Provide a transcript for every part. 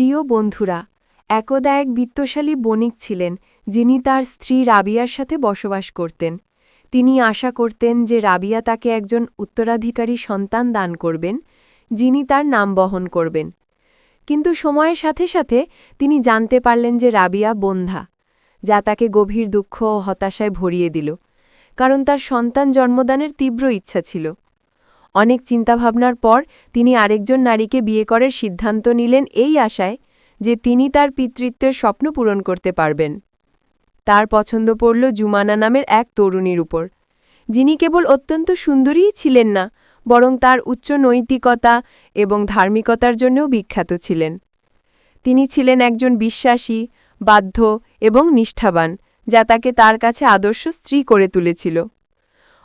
প্রিয় বন্ধুরা, একদা এক বিত্তশালী বণিক ছিলেন, যিনি তার স্ত্রী রাবিয়ার সাথে বসবাস করতেন। তিনি আশা করতেন যে রাবিয়া তাকে একজন উত্তরাধিকারী সন্তান দান করবেন, যিনি তার নাম বহন করবেন। কিন্তু সময়ের সাথে সাথে তিনি জানতে পারলেন যে রাবিয়া বন্ধা, যা তাকে গভীর দুঃখ ও হতাশায় ভরিয়ে দিল, কারণ তার সন্তান জন্মদানের তীব্র ইচ্ছা ছিল। অনেক চিন্তাভাবনার পর তিনি আরেকজন নারীকে বিয়ে করার সিদ্ধান্ত নিলেন এই আশায় যে তিনি তার পিতৃত্বের স্বপ্ন পূরণ করতে পারবেন। তার পছন্দ পড়ল জুমানা নামের এক তরুণীর উপর। যিনি কেবল অত্যন্ত সুন্দরীই ছিলেন না, বরং তার উচ্চ নৈতিকতা এবং ধার্মিকতার জন্যও বিখ্যাত ছিলেন। তিনি ছিলেন একজন বিশ্বাসী, বাধ্য এবং নিষ্ঠাবান, যা তাকে তার কাছে আদর্শ স্ত্রী করে তুলেছিল।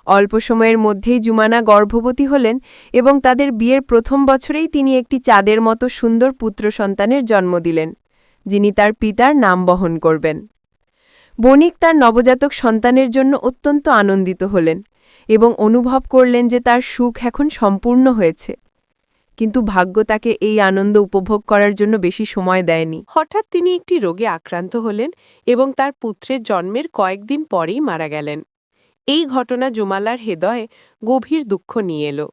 অল্প সময়ের মধ্যেই জুমানা গর্ভবতী হলেন এবং তাদের বিয়ের প্রথম বছরেই তিনি একটি চাঁদের মতো সুন্দর পুত্র সন্তানের জন্ম দিলেন, যিনি তার পিতার নাম বহন করবেন। বণিক তার নবজাতক সন্তানের জন্য অত্যন্ত আনন্দিত হলেন এবং অনুভব করলেন যে তার সুখ এখন সম্পূর্ণ হয়েছে। কিন্তু ভাগ্য তাকে এই আনন্দ উপভোগ করার জন্য বেশি সময় দেয়নি। হঠাৎ তিনি একটি রোগে আক্রান্ত হলেন এবং তার পুত্রের জন্মের কয়েকদিন পরেই মারা গেলেন। এই ঘটনা জুমালার হৃদয়ে গভীর দুঃখ নিয়ে এলো।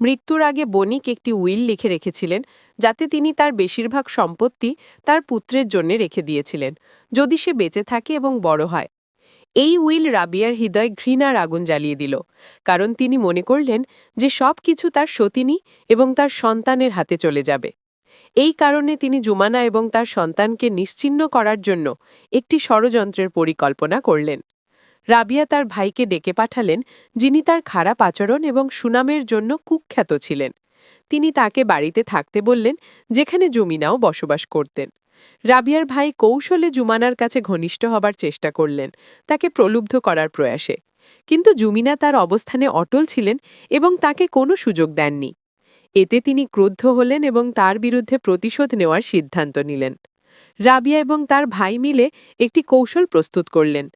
মৃত্যুর আগে বণিক একটি উইল লিখে রেখেছিলেন, যাতে তিনি তার বেশিরভাগ সম্পত্তি তার পুত্রের জন্য রেখে দিয়েছিলেন, যদি সে বেঁচে থাকে এবং বড় হয়। এই উইল রাবিয়ার হৃদয় ঘৃণার আগুন জ্বালিয়ে দিল, কারণ তিনি মনে করলেন যে সব কিছু তার সতিনী এবং তার সন্তানের হাতে চলে যাবে। এই কারণে তিনি জুমানা এবং তার সন্তানকে নিশ্চিহ্ন করার জন্য একটি ষড়যন্ত্রের পরিকল্পনা করলেন। রাবিয়া তার ভাইকে ডেকে পাঠালেন, যিনি তার খারাপ আচরণ এবং সুনামের জন্য কুখ্যাত ছিলেন। তিনি তাকে বাড়িতে থাকতে বললেন, যেখানে জমিনাও বসবাস করতেন। রাবিয়ার ভাই কৌশলে জুমানার কাছে ঘনিষ্ঠ হবার চেষ্টা করলেন, তাকে প্রলুব্ধ করার প্রয়াসে। কিন্তু জুমিনা তার অবস্থানে অটল ছিলেন এবং তাকে কোনো সুযোগ দেননি। এতে তিনি ক্রুদ্ধ হলেন এবং তার বিরুদ্ধে প্রতিশোধ নেওয়ার সিদ্ধান্ত নিলেন। রাবিয়া এবং তার ভাই মিলে একটি কৌশল প্রস্তুত করলেন।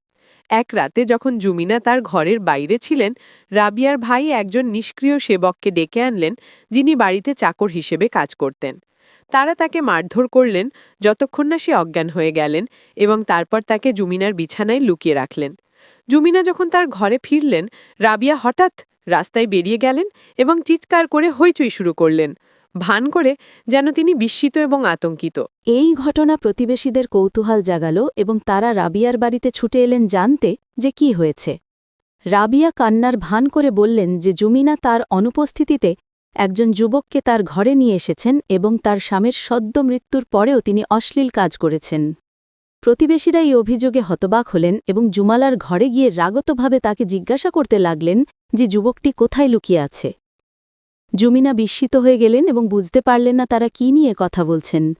এক রাতে যখন জুমিনা তার ঘরের বাইরে ছিলেন, রাবিয়ার ভাই একজন নিষ্ক্রিয় সেবককে ডেকে আনলেন, যিনি বাড়িতে চাকর হিসেবে কাজ করতেন। তারা তাকে মারধর করলেন, যতক্ষণ না সে অজ্ঞান হয়ে গেলেন এবং তারপর তাকে জুমিনার বিছানায় লুকিয়ে রাখলেন। জুমিনা যখন তার ঘরে ফিরলেন, রাবিয়া হঠাৎ রাস্তায় বেরিয়ে গেলেন এবং চিৎকার করে হইচই শুরু করলেন। ভান করে যেন তিনি বিস্মিত এবং আতঙ্কিত। এই ঘটনা প্রতিবেশীদের কৌতূহল জাগাল এবং তারা রাবিয়ার বাড়িতে ছুটে এলেন জানতে যে কি হয়েছে। রাবিয়া কান্নার ভান করে বললেন যে জুমিনা তার অনুপস্থিতিতে একজন যুবককে তার ঘরে নিয়ে এসেছেন এবং তার স্বামীর সদ্য মৃত্যুর পরেও তিনি অশ্লীল কাজ করেছেন। প্রতিবেশীরা এই অভিযোগে হতবাক হলেন এবং জুমালার ঘরে গিয়ে রাগতভাবে তাকে জিজ্ঞাসা করতে লাগলেন যে যুবকটি কোথায় লুকিয়ে আছে। জুমিনা বিস্মিত হয়ে গেলেন এবং বুঝতে পারলেন না তারা কি নিয়ে কথা বলছেন।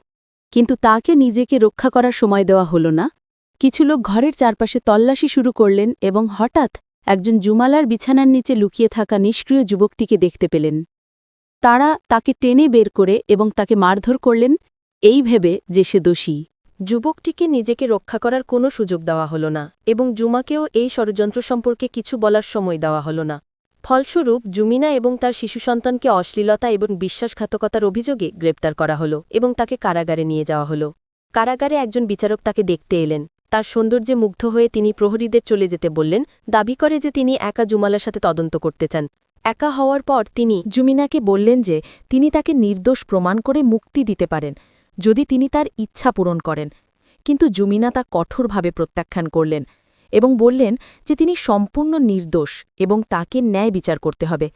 কিন্তু তাকে নিজেকে রক্ষা করার সময় দেওয়া হল না। কিছু লোক ঘরের চারপাশে তল্লাশি শুরু করলেন এবং হঠাৎ একজন জুমালার বিছানার নিচে লুকিয়ে থাকা নিষ্ক্রিয় যুবকটিকে দেখতে পেলেন। তারা তাকে টেনে বের করে এবং তাকে মারধর করলেন, এই ভেবে যে সে দোষী। যুবকটিকে নিজেকে রক্ষা করার কোনো সুযোগ দেওয়া হল না এবং জুমাকেও এই ষড়যন্ত্র সম্পর্কে কিছু বলার সময় দেওয়া হল না। ফলস্বরূপ, জুমিনা এবং তার শিশু সন্তানকে অশ্লীলতা এবং বিশ্বাসঘাতকতার অভিযোগে গ্রেপ্তার করা হল এবং তাকে কারাগারে নিয়ে যাওয়া হল। কারাগারে একজন বিচারক তাকে দেখতে এলেন। তার সৌন্দর্যে মুগ্ধ হয়ে তিনি প্রহরীদের চলে যেতে বললেন, দাবি করে যে তিনি একা জুমালার সাথে তদন্ত করতে চান। একা হওয়ার পর তিনি জুমিনাকে বললেন যে, তিনি তাকে নির্দোষ প্রমাণ করে মুক্তি দিতে পারেন, যদি তিনি তার ইচ্ছা পূরণ করেন। কিন্তু জুমিনা তা কঠোরভাবে প্রত্যাখ্যান করলেন। এবং বললেন যে তিনি সম্পূর্ণ নির্দোষ এবং তাকে ন্যায় বিচার করতে হবে।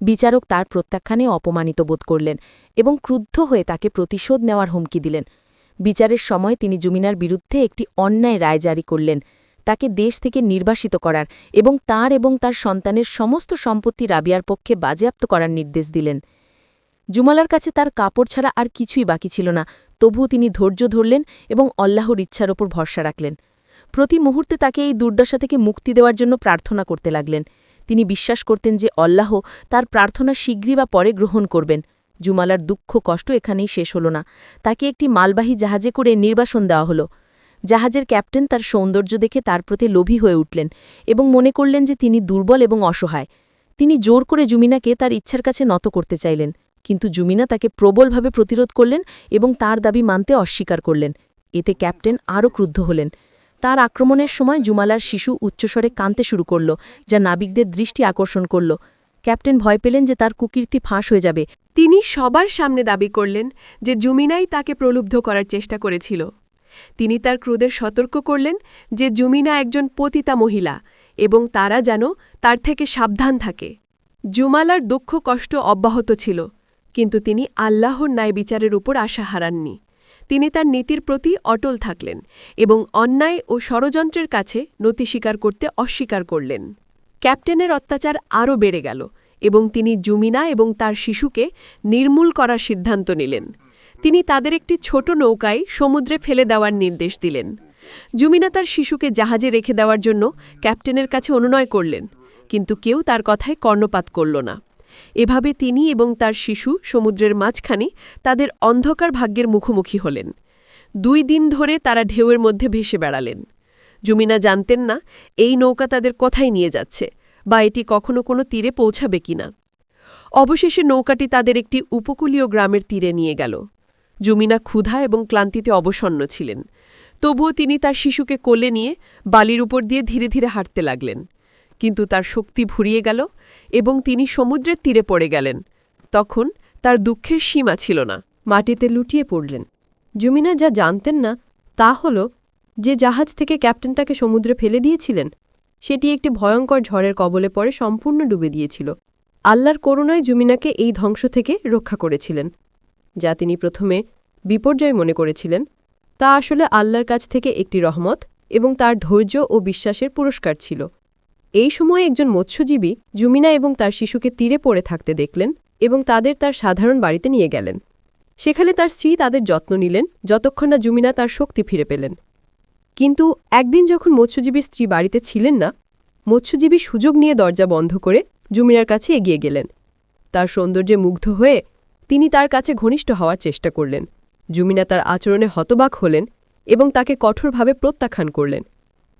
বিচারক তার প্রত্যাখ্যানে অপমানিত বোধ করলেন এবং ক্রুদ্ধ হয়ে তাকে প্রতিশোধ নেওয়ার হুমকি দিলেন। বিচারের সময় তিনি জুমিনার বিরুদ্ধে একটি অন্যায় রায় জারি করলেন। তাকে দেশ থেকে নির্বাসিত করার এবং তার এবং তার সন্তানের সমস্ত সম্পত্তি রাবিয়ার পক্ষে বাজেয়াপ্ত করার নির্দেশ দিলেন। জুমালার কাছে তার কাপড় ছাড়া আর কিছুই বাকি ছিল না, তবুও তিনি ধৈর্য ধরলেন এবং অল্লাহর ইচ্ছার ওপর ভরসা রাখলেন। প্রতি মুহূর্তে তাকে এই দুর্দশা থেকে মুক্তি দেওয়ার জন্য প্রার্থনা করতে লাগলেন। তিনি বিশ্বাস করতেন যে অল্লাহ তার প্রার্থনা শীঘ্রই বা পরে গ্রহণ করবেন। জুমালার দুঃখ কষ্ট এখানেই শেষ হল না। তাকে একটি মালবাহী জাহাজে করে নির্বাসন দেওয়া হল। জাহাজের ক্যাপ্টেন তার সৌন্দর্য দেখে তার প্রতি লোভী হয়ে উঠলেন এবং মনে করলেন যে তিনি দুর্বল এবং অসহায়। তিনি জোর করে জুমিনাকে তার ইচ্ছার কাছে নত করতে চাইলেন, কিন্তু জুমিনা তাকে প্রবলভাবে প্রতিরোধ করলেন এবং তার দাবি মানতে অস্বীকার করলেন। এতে ক্যাপ্টেন আরও ক্রুদ্ধ হলেন। তার আক্রমণের সময় জুমালার শিশু উচ্চস্বরে কাঁদতে শুরু করল, যা নাবিকদের দৃষ্টি আকর্ষণ করল। ক্যাপ্টেন ভয় পেলেন যে তার কুকীর্তি ফাঁস হয়ে যাবে। তিনি সবার সামনে দাবি করলেন যে জুমিনাই তাকে প্রলুব্ধ করার চেষ্টা করেছিল। তিনি তার ক্রুদের সতর্ক করলেন যে জুমিনা একজন পতিতা মহিলা এবং তারা যেন তার থেকে সাবধান থাকে। জুমালার দুঃখ কষ্ট অব্যাহত ছিল, কিন্তু তিনি আল্লাহর ন্যায় বিচারের উপর আশা হারাননি। তিনি তার নীতির প্রতি অটল থাকলেন এবং অন্যায় ও ষড়যন্ত্রের কাছে নতি স্বীকার করতে অস্বীকার করলেন। ক্যাপ্টেনের অত্যাচার আরও বেড়ে গেল এবং তিনি জুমিনা এবং তার শিশুকে নির্মূল করার সিদ্ধান্ত নিলেন। তিনি তাদের একটি ছোট নৌকায় সমুদ্রে ফেলে দেওয়ার নির্দেশ দিলেন। জুমিনা তার শিশুকে জাহাজে রেখে দেওয়ার জন্য ক্যাপ্টেনের কাছে অনুনয় করলেন, কিন্তু কেউ তার কথায় কর্ণপাত করল না। এভাবে তিনি এবং তার শিশু সমুদ্রের মাঝখানে তাদের অন্ধকার ভাগ্যের মুখোমুখি হলেন। দুই দিন ধরে তারা ঢেউয়ের মধ্যে ভেসে বেড়ালেন। জুমিনা জানতেন না এই নৌকা তাদের কোথায় নিয়ে যাচ্ছে বা এটি কখনো কোনো তীরে পৌঁছাবে কিনা। অবশেষে নৌকাটি তাদের একটি উপকূলীয় গ্রামের তীরে নিয়ে গেল। জুমিনা ক্ষুধা এবং ক্লান্তিতে অবসন্ন ছিলেন। তবুও তিনি তার শিশুকে কোলে নিয়ে বালির উপর দিয়ে ধীরে ধীরে হাঁটতে লাগলেন। কিন্তু তার শক্তি ভুরিয়ে গেল এবং তিনি সমুদ্রের তীরে পড়ে গেলেন। তখন তার দুঃখের সীমা ছিল না। মাটিতে লুটিয়ে পড়লেন। জুমিনা যা জানতেন না, তা হল যে জাহাজ থেকে ক্যাপ্টেন তাকে সমুদ্রে ফেলে দিয়েছিলেন, সেটি একটি ভয়ঙ্কর ঝড়ের কবলে পড়ে সম্পূর্ণ ডুবে দিয়েছিল। আল্লাহর করুণায় জুমিনাকে এই ধ্বংস থেকে রক্ষা করেছিলেন। যা তিনি প্রথমে বিপর্যয় মনে করেছিলেন, তা আসলে আল্লাহর কাছ থেকে একটি রহমত এবং তার ধৈর্য ও বিশ্বাসের পুরস্কার ছিল। এই সময় একজন মৎস্যজীবী জুমিনা এবং তার শিশুকে তীরে পড়ে থাকতে দেখলেন এবং তাদের তার সাধারণ বাড়িতে নিয়ে গেলেন। সেখানে তার স্ত্রী তাদের যত্ন নিলেন, যতক্ষণ না জুমিনা তার শক্তি ফিরে পেলেন। কিন্তু একদিন যখন মৎস্যজীবীর স্ত্রী বাড়িতে ছিলেন না, মৎস্যজীবী সুযোগ নিয়ে দরজা বন্ধ করে জুমিনার কাছে এগিয়ে গেলেন। তার সৌন্দর্যে মুগ্ধ হয়ে তিনি তার কাছে ঘনিষ্ঠ হওয়ার চেষ্টা করলেন। জুমিনা তার আচরণে হতবাক হলেন এবং তাকে কঠোরভাবে প্রত্যাখ্যান করলেন।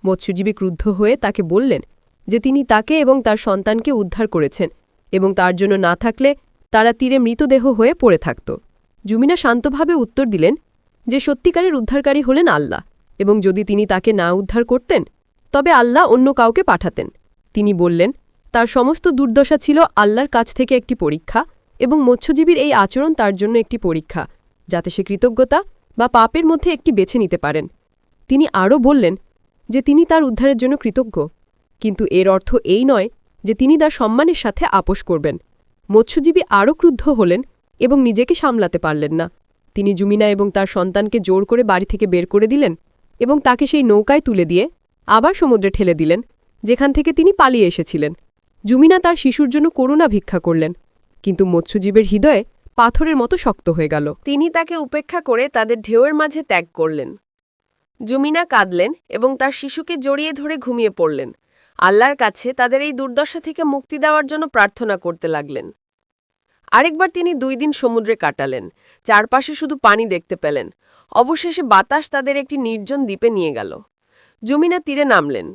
মৎস্যজীবী ক্রুদ্ধ হয়ে তাকে বললেন যে তিনি তাকে এবং তার সন্তানকে উদ্ধার করেছেন এবং তার জন্য না থাকলে তারা তীরে মৃতদেহ হয়ে পড়ে থাকত। জুমিনা শান্তভাবে উত্তর দিলেন যে সত্যিকারের উদ্ধারকারী হলেন আল্লাহ এবং যদি তিনি তাকে না উদ্ধার করতেন, তবে আল্লাহ অন্য কাউকে পাঠাতেন। তিনি বললেন, তার সমস্ত দুর্দশা ছিল আল্লাহর কাছ থেকে একটি পরীক্ষা এবং মৎস্যজীবীর এই আচরণ তার জন্য একটি পরীক্ষা, যাতে সে কৃতজ্ঞতা বা পাপের মধ্যে একটি বেছে নিতে পারেন। তিনি আরও বললেন যে তিনি তার উদ্ধারের জন্য কৃতজ্ঞ। কিন্তু এর অর্থ এই নয় যে তিনি তার সম্মানের সাথে আপোষ করবেন। মৎস্যজীবী আরও ক্রুদ্ধ হলেন এবং নিজেকে সামলাতে পারলেন না। তিনি জুমিনা এবং তার সন্তানকে জোর করে বাড়ি থেকে বের করে দিলেন এবং তাকে সেই নৌকায় তুলে দিয়ে আবার সমুদ্রে ঠেলে দিলেন, যেখান থেকে তিনি পালিয়ে এসেছিলেন। জুমিনা তার শিশুর জন্য করুণা ভিক্ষা করলেন, কিন্তু মৎস্যজীবের হৃদয়ে পাথরের মতো শক্ত হয়ে গেল। তিনি তাকে উপেক্ষা করে তাদের ঢেউয়ের মাঝে ত্যাগ করলেন। জুমিনা কাঁদলেন এবং তার শিশুকে জড়িয়ে ধরে ঘুমিয়ে পড়লেন। আল্লাহর কাছে তাদের এই দুর্দশা থেকে মুক্তি দেওয়ার জন্য প্রার্থনা করতে লাগলেন। আরেকবার তিনি দুই দিন সমুদ্রে কাটালেন, চারপাশে শুধু পানি দেখতে পেলেন। অবশেষে বাতাস তাদের একটি নির্জন দ্বীপে নিয়ে গেল। জুমিনা তীরে নামলেন।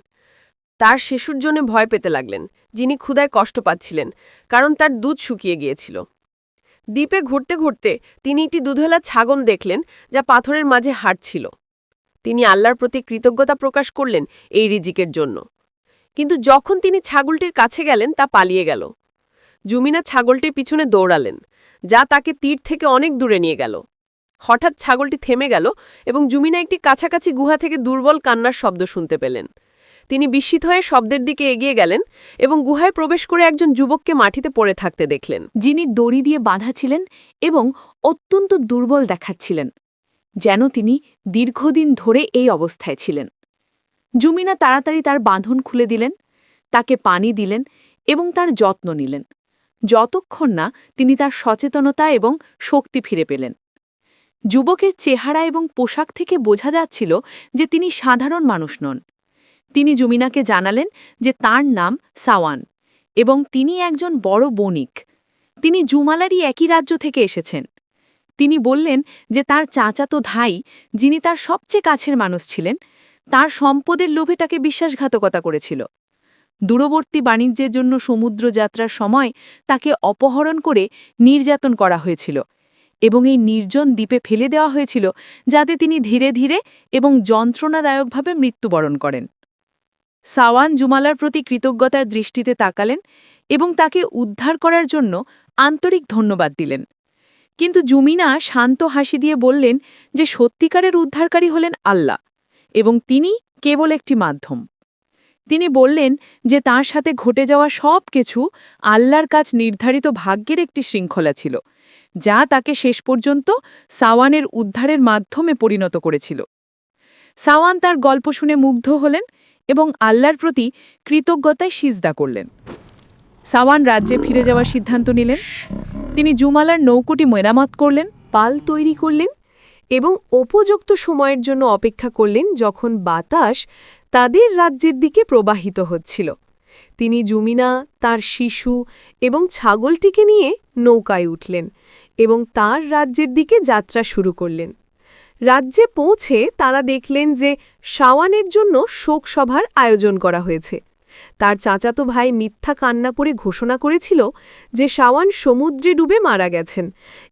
তার শিশুর জন্য ভয় পেতে লাগলেন, যিনি ক্ষুধায় কষ্ট পাচ্ছিলেন, কারণ তার দুধ শুকিয়ে গিয়েছিল। দ্বীপে ঘুরতে ঘুরতে তিনি একটি দুধেলা ছাগল দেখলেন, যা পাথরের মাঝে হাঁটছিল। তিনি আল্লাহর প্রতি কৃতজ্ঞতা প্রকাশ করলেন এই রিজিকের জন্য। কিন্তু যখন তিনি ছাগলটির কাছে গেলেন, তা পালিয়ে গেল। জুমিনা ছাগলটির পিছনে দৌড়ালেন, যা তাকে তীর থেকে অনেক দূরে নিয়ে গেল। হঠাৎ ছাগলটি থেমে গেল এবং জুমিনা একটি কাছাকাছি গুহা থেকে দুর্বল কান্নার শব্দ শুনতে পেলেন। তিনি বিস্মিত হয়ে শব্দের দিকে এগিয়ে গেলেন এবং গুহায় প্রবেশ করে একজন যুবককে মাটিতে পড়ে থাকতে দেখলেন। যিনি দড়ি দিয়ে বাঁধা ছিলেন এবং অত্যন্ত দুর্বল দেখাচ্ছিলেন, যেন তিনি দীর্ঘদিন ধরে এই অবস্থায় ছিলেন। জুমিনা তাড়াতাড়ি তার বাঁধন খুলে দিলেন, তাকে পানি দিলেন এবং তার যত্ন নিলেন। যতক্ষণ না তিনি তার সচেতনতা এবং শক্তি ফিরে পেলেন। যুবকের চেহারা এবং পোশাক থেকে বোঝা যাচ্ছিল যে তিনি সাধারণ মানুষ নন। তিনি জুমিনাকে জানালেন যে তার নাম সাওয়ান এবং তিনি একজন বড় বণিক। তিনি জুমালারই একই রাজ্য থেকে এসেছেন। তিনি বললেন যে তার চাচাতো ধাই যিনি তার সবচেয়ে কাছের মানুষ ছিলেন তার সম্পদের লোভে তাকে বিশ্বাসঘাতকতা করেছিল। দূরবর্তী বাণিজ্যের জন্য সমুদ্র যাত্রার সময় তাকে অপহরণ করে নির্যাতন করা হয়েছিল এবং এই নির্জন দ্বীপে ফেলে দেওয়া হয়েছিল যাতে তিনি ধীরে ধীরে এবং যন্ত্রণাদায়কভাবে মৃত্যুবরণ করেন। সাওয়ান জুমালার প্রতি কৃতজ্ঞতার দৃষ্টিতে তাকালেন এবং তাকে উদ্ধার করার জন্য আন্তরিক ধন্যবাদ দিলেন। কিন্তু জুমিনা শান্ত হাসি দিয়ে বললেন যে সত্যিকারের উদ্ধারকারী হলেন আল্লাহ। এবং তিনি কেবল একটি মাধ্যম। তিনি বললেন যে তার সাথে ঘটে যাওয়া সব কিছু আল্লাহর কাছ নির্ধারিত ভাগ্যের একটি শৃঙ্খলা ছিল, যা তাকে শেষ পর্যন্ত সাওয়ানের উদ্ধারের মাধ্যমে পরিণত করেছিল। সাওয়ান তার গল্প শুনে মুগ্ধ হলেন এবং আল্লাহর প্রতি কৃতজ্ঞতায় সিজদা করলেন। সাওয়ান রাজ্যে ফিরে যাওয়ার সিদ্ধান্ত নিলেন। তিনি জুমালার নৌকোটি মেরামত করলেন, পাল তৈরি করলেন এবং উপযুক্ত সময়ের জন্য অপেক্ষা করলেন যখন বাতাস তাদের রাজ্যের দিকে প্রবাহিত হচ্ছিল। তিনি জুমিনা, তার শিশু এবং ছাগলটিকে নিয়ে নৌকায় উঠলেন এবং তার রাজ্যের দিকে যাত্রা শুরু করলেন। রাজ্যে পৌঁছে তারা দেখলেন যে শাওয়ানের জন্য শোকসভার আয়োজন করা হয়েছে। তার চাচাতো ভাই মিথ্যা কান্না করে ঘোষণা করেছিল যে শাওয়ান সমুদ্রে ডুবে মারা গেছেন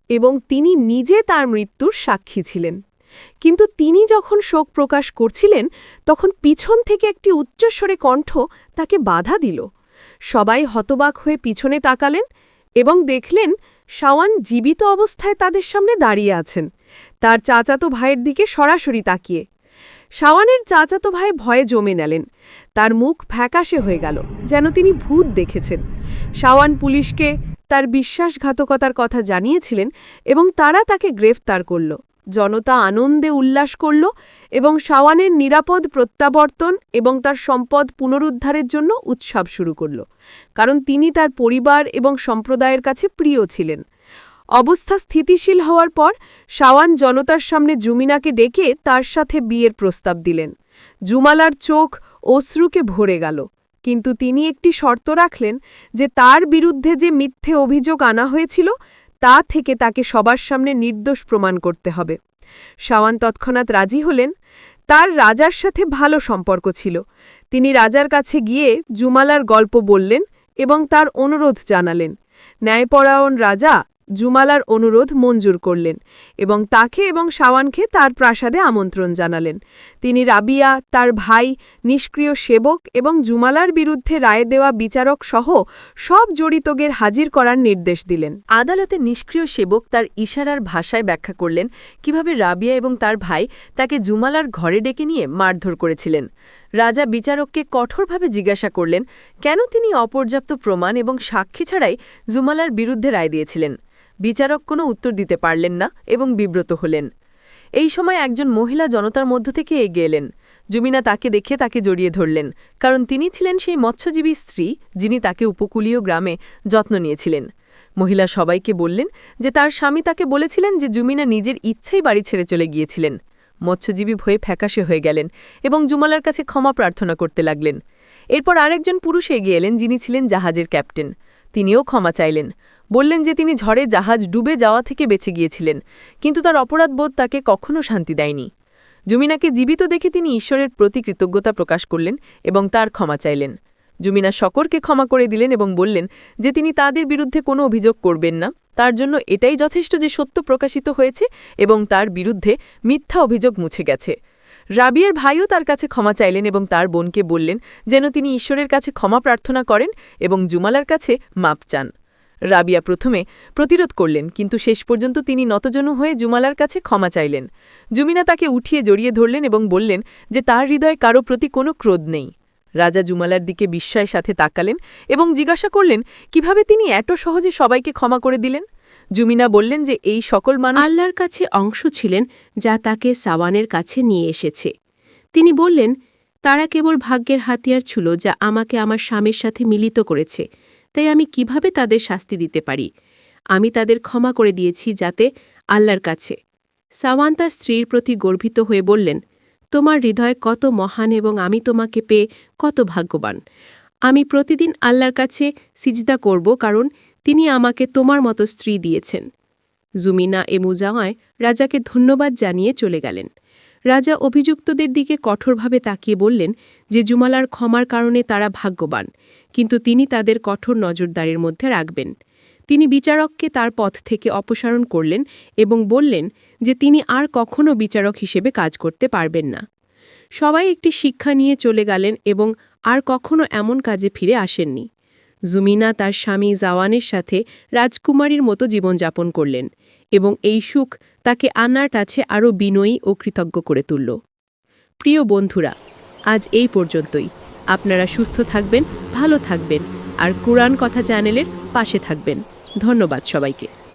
এবং তিনি নিজে তার মৃত্যুর সাক্ষী ছিলেন। কিন্তু তিনি যখন শোক প্রকাশ করছিলেন, তখন পিছন থেকে একটি উচ্চস্বরে কণ্ঠ তাকে বাধা দিল। সবাই হতবাক হয়ে পিছনে তাকালেন এবং দেখলেন শাওয়ান জীবিত অবস্থায় তাদের সামনে দাঁড়িয়ে আছেন। তার চাচাতো ভাইয়ের দিকে সরাসরি তাকিয়ে শাওয়ানের চাচাতো ভাই ভয়ে জমে নেলেন। তার মুখ ফ্যাকাশে হয়ে গেল, যেন তিনি ভূত দেখেছেন। শাওয়ান পুলিশকে তার বিশ্বাসঘাতকতার কথা জানিয়েছিলেন এবং তারা তাকে গ্রেফতার করল। জনতা আনন্দে উল্লাস করল এবং শাওয়ানের নিরাপদ প্রত্যাবর্তন এবং তার সম্পদ পুনরুদ্ধারের জন্য উৎসব শুরু করল। কারণ তিনি তার পরিবার এবং সম্প্রদায়ের কাছে প্রিয় ছিলেন। অবস্থা স্থিতিশীল হওয়ার পর শাওয়ান জনতার সামনে জুমিনাকে ডেকে তার সাথে বিয়ের প্রস্তাব দিলেন। জুমালার চোখ অশ্রুকে ভরে গেল। কিন্তু তিনি একটি শর্ত রাখলেন যে তার বিরুদ্ধে যে মিথ্যে অভিযোগ আনা হয়েছিল, তা থেকে তাকে সবার সামনে নির্দোষ প্রমাণ করতে হবে। শাওয়ান তৎক্ষণাৎ রাজি হলেন। তার রাজার সাথে ভালো সম্পর্ক ছিল। তিনি রাজার কাছে গিয়ে জুমালার গল্প বললেন এবং তার অনুরোধ জানালেন। ন্যায়পরায়ণ রাজা জুমালার অনুরোধ মঞ্জুর করলেন এবং তাকে এবং শাওয়ানকে তার প্রাসাদে আমন্ত্রণ জানালেন। তিনি রাবিয়া, তার ভাই, নিষ্ক্রিয় সেবক এবং জুমালার বিরুদ্ধে রায় দেওয়া বিচারক সহ সব জড়িতদের হাজির করার নির্দেশ দিলেন। আদালতে নিষ্ক্রিয় সেবক তার ইশারার ভাষায় ব্যাখ্যা করলেন, কীভাবে রাবিয়া এবং তার ভাই তাকে জুমালার ঘরে ডেকে নিয়ে মারধর করেছিলেন। রাজা বিচারককে কঠোরভাবে জিজ্ঞাসা করলেন, কেন তিনি অপর্যাপ্ত প্রমাণ এবং সাক্ষী ছাড়াই জুমালার বিরুদ্ধে রায় দিয়েছিলেন? বিচারক কোনো উত্তর দিতে পারলেন না এবং বিব্রত হলেন। এই সময় একজন মহিলা জনতার মধ্য থেকে এগিয়ে এলেন। জুমিনা তাকে দেখে তাকে জড়িয়ে ধরলেন, কারণ তিনি ছিলেন সেই মৎস্যজীবী স্ত্রী যিনি তাকে উপকূলীয় গ্রামে যত্ন নিয়েছিলেন। মহিলা সবাইকে বললেন যে তার স্বামী তাকে বলেছিলেন যে জুমিনা নিজের ইচ্ছাই বাড়ি ছেড়ে চলে গিয়েছিলেন। মৎস্যজীবী ভয়ে ফ্যাকাশে হয়ে গেলেন এবং জুমালার কাছে ক্ষমা প্রার্থনা করতে লাগলেন। এরপর আরেকজন পুরুষ এগিয়ে এলেন যিনি ছিলেন জাহাজের ক্যাপ্টেন। তিনিও ক্ষমা চাইলেন। বললেন যে তিনি ঝড়ে জাহাজ ডুবে যাওয়া থেকে বেঁচে গিয়েছিলেন, কিন্তু তার অপরাধবোধ তাকে কখনো শান্তি দেয়নি। জুমিনাকে জীবিত দেখে তিনি ঈশ্বরের প্রতি কৃতজ্ঞতা প্রকাশ করলেন এবং তার ক্ষমা চাইলেন। জুমিনা শকরকে ক্ষমা করে দিলেন এবং বললেন যে তিনি তাদের বিরুদ্ধে কোনো অভিযোগ করবেন না। তার জন্য এটাই যথেষ্ট যে সত্য প্রকাশিত হয়েছে এবং তার বিরুদ্ধে মিথ্যা অভিযোগ মুছে গেছে। রাবিয়ার ভাইও তার কাছে ক্ষমা চাইলেন এবং তার বোনকে বললেন যেন তিনি ঈশ্বরের কাছে ক্ষমা প্রার্থনা করেন এবং জুমালার কাছে মাপ চান। রাবিয়া প্রথমে প্রতিরোধ করলেন, কিন্তু শেষ পর্যন্ত তিনি নতজনু হয়ে জুমালার কাছে ক্ষমা চাইলেন। জুমিনা তাকে উঠিয়ে জড়িয়ে ধরলেন এবং বললেন যে তার হৃদয়ে কারও প্রতি কোনো ক্রোধ নেই। রাজা জুমালার দিকে বিস্ময়ের সাথে তাকালেন এবং জিজ্ঞাসা করলেন, কীভাবে তিনি এত সহজে সবাইকে ক্ষমা করে দিলেন? জুমিনা বললেন যে এই সকল মানুষ আল্লাহর কাছে অংশ ছিলেন যা তাকে সাওয়ানের কাছে নিয়ে এসেছে। তিনি বললেন, তারা কেবল ভাগ্যের হাতিয়ার ছিল যা আমাকে আমার স্বামীর সাথে মিলিত করেছে। তাই আমি কীভাবে তাদের শাস্তি দিতে পারি? আমি তাদের ক্ষমা করে দিয়েছি যাতে আল্লাহর কাছে। সাওয়ান তার স্ত্রীর প্রতি গর্বিত হয়ে বললেন, তোমার হৃদয় কত মহান এবং আমি তোমাকে পেয়ে কত ভাগ্যবান। আমি প্রতিদিন আল্লাহর কাছে সিজদা করব কারণ তিনি আমাকে তোমার মতো স্ত্রী দিয়েছেন। জুমিনা এ মুজাওয়ায় রাজাকে ধন্যবাদ জানিয়ে চলে গেলেন। রাজা অভিযুক্তদের দিকে কঠোরভাবে তাকিয়ে বললেন যে জুমালার ক্ষমার কারণে তারা ভাগ্যবান, কিন্তু তিনি তাদের কঠোর নজরদারির মধ্যে রাখবেন। তিনি বিচারককে তার পথ থেকে অপসারণ করলেন এবং বললেন যে তিনি আর কখনও বিচারক হিসেবে কাজ করতে পারবেন না। সবাই একটি শিক্ষা নিয়ে চলে গেলেন এবং আর কখনো এমন কাজে ফিরে আসেননি। জুমিনা তার স্বামী জাওয়ানের সাথে রাজকুমারীর মতো জীবনযাপন করলেন। এবং এই সুখ তাকে আনার কাছে আরও বিনয়ী ও কৃতজ্ঞ করে তুলল। প্রিয় বন্ধুরা, আজ এই পর্যন্তই। আপনারা সুস্থ থাকবেন, ভালো থাকবেন, আর কোরআন কথা চ্যানেলের পাশে থাকবেন। ধন্যবাদ সবাইকে।